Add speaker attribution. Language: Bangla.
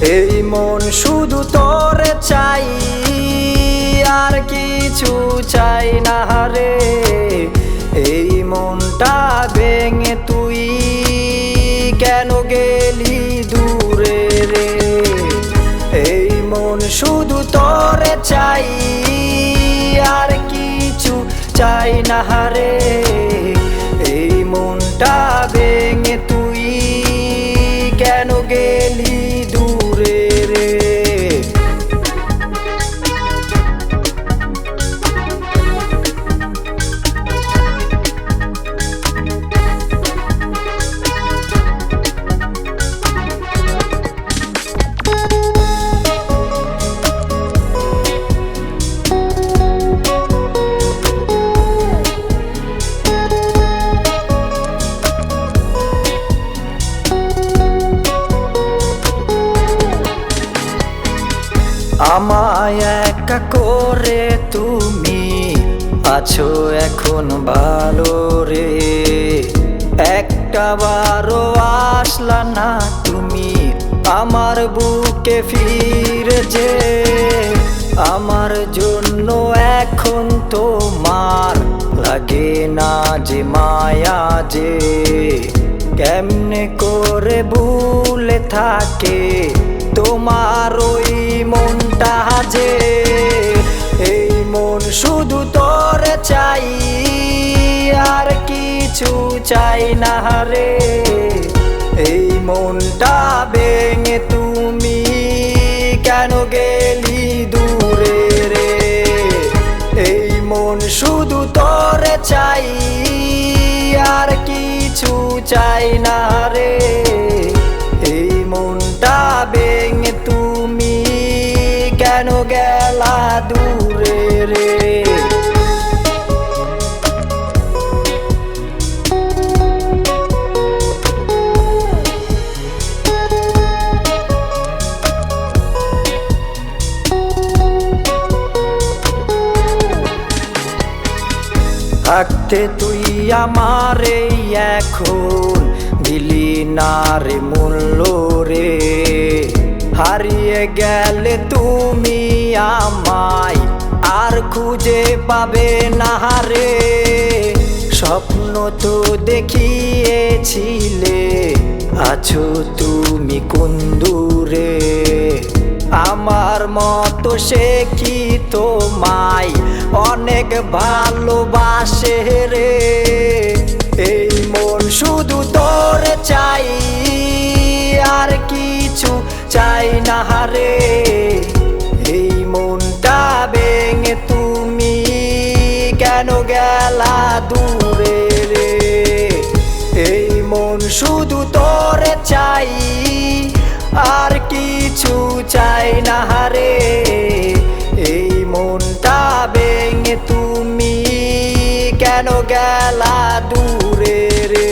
Speaker 1: এই মন শুধু তোরে চাই, আর কিছু চাই না রে এই মনটা ভেঙে তুই কেন গেলি দূরে রে? এই মন শুধু তোরে চাই, আর কিছু চাই না রে এই মনটা ভেঙে আমায় একা করে তুমি আছো এখন ভালো রে। একটা বারো আসলা না তুমি আমার বুকে ফিরে যে। আমার জন্য এখন তোমার লাগে না যে মায়া যে। কেমনে করে ভুলে থাকে তোমার ওই মনটা যে এই মন শুধু তোরে চাই, আর কিছু চাই না রে। এই মনটা ভেঙে তুমি কেন গেলি দূরে রে? এই মন শুধু তোরে চাই, আর কিছু চাই না রে। কেন গেলা দূরে রে? থাকতে তুই আমারে এখন দিলি না রে মূল্য রে। হারিয়ে গেলে তুমি আমায় আর খুঁজে পাবে না রে স্বপ্ন তো দেখিয়েছিলে, আছো তুমি কুন্দুরে আমার মতো সে কি তোমায় অনেক ভালোবাসে রে? চাই না রে এই মনটা ভেঙে তুমি কেন গেলা দূরে রে? এই মন শুধু তোরে চাই, আর কিছু চাই না রে এই মনটা ভেঙে তুমি কেন গেলা দূরে রে?